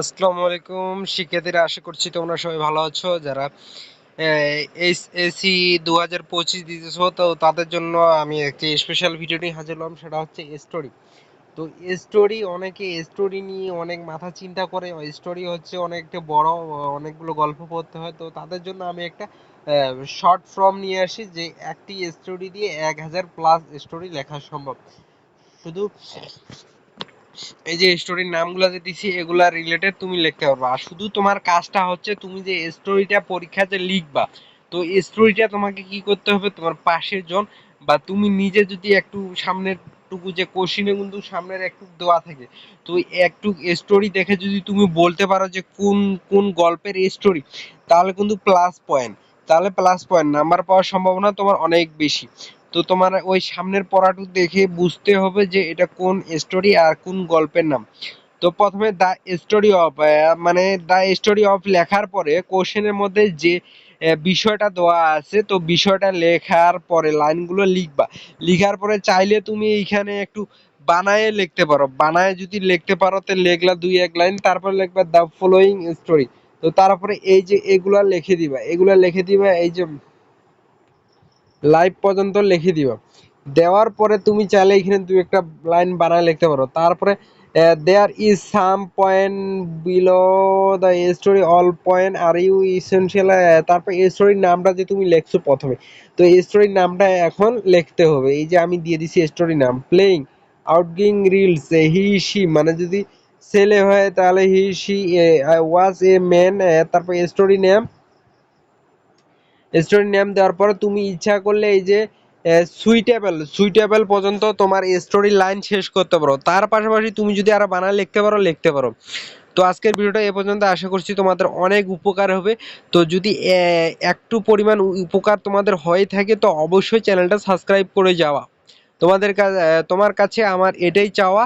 আসসালামু আলাইকুম, শিক্ষার্থীরা, আশা করছি তোমরা সবাই ভালো আছো। যারা এসএসসি দু হাজার পঁচিশ দিতেছো, তো তাদের জন্য আমি একটি স্পেশাল ভিডিও নিয়ে হাজির হলাম, সেটা হচ্ছে স্টোরি তো স্টোরি অনেকে স্টোরি নিয়ে অনেক মাথা চিন্তা করে স্টোরি হচ্ছে অনেকটা বড়, অনেকগুলো গল্প পড়তে হয়। তো তাদের জন্য আমি একটা শর্ট ফর্ম নিয়ে আসি, যে একটি স্টোরি দিয়ে এক হাজার প্লাস স্টোরি লেখা সম্ভব। শুধু এই যে স্টোরির নামগুলো যে দিছি, এগুলা রিলেটেড তুমি লিখতে পারবা। আর শুধু তোমার কাজটা হচ্ছে তুমি যে স্টোরিটা পরীক্ষাতে লিখবা, তো স্টোরিটা তোমাকে কি করতে হবে? তোমার পাশের জন বা তুমি নিজে যদি একটু সামনের টুকু যে কোশ্চিনে কিন্তু সামনের একটু দেওয়া থাকে, তো একটু স্টোরি দেখে যদি তুমি বলতে পারো যে কোন কোন গল্পের স্টোরি তাহলে কিন্তু প্লাস পয়েন্ট তাহলে প্লাস পয়েন্ট নাম্বার পাওয়ার সম্ভাবনা তোমার অনেক বেশি। তো তোমার ওই সামনের পড়াটু দেখে বুঝতে হবে যে এটা কোন স্টোরি আর কোন গল্পের নাম। তো প্রথমে দ্য স্টোরি অফ মানে দ্য স্টোরি অফ লেখার পরে কোশ্চেনের মধ্যে যে বিষয়টা দেওয়া আছে, তো বিষয়টা লেখার পরে লাইনগুলো লিখবা। লিখার পরে চাইলে তুমি এইখানে একটু বানায়ে লিখতে পারো। বানায়ে যদি লিখতে পারো, তো লেখলা দুই এক লাইন, তারপর লিখবা দ্য ফলোয়িং স্টোরি তো তারপরে এই যে এগুলা লিখে দিবা। এগুলা লিখে দিবা, এই যে লাইভ পর্যন্ত লিখে দিবা দেওয়ার পরে তুমি চাইলে এখানে দুই একটা লাইন বানায় লিখতে পারো। তারপরে there is some point below the story all point are you essential তারপর স্টোরির নামটা যে তুমি লিখছো প্রথমে। তো স্টোরির নামটা এখন লিখতে হবে। এই যে আমি দিয়ে দিছি স্টোরি নাম। Playing outgoing reels he she মানে যদি ছেলে হয় তাহলে he she was a man তারপর স্টোরি নেম স্টোরি নেম দেওয়ার পরে তুমি ইচ্ছা করলে এই যে সুইটেবল সুইটেবল পর্যন্ত তোমার স্টোরি লাইন শেষ করতে পারো। তার পাশাপাশি তুমি যদি আরও বানায় লিখতে পারো লিখতে পারো। তো আজকের ভিডিওটা এ পর্যন্ত। আশা করছি তোমাদের অনেক উপকার হবে। তো যদি একটু পরিমাণ উপকার তোমাদের হয়ে থাকে, তো অবশ্যই চ্যানেলটা সাবস্ক্রাইব করে যাওয়া। তোমাদের কাছে তোমার কাছে আমার এটাই চাওয়া।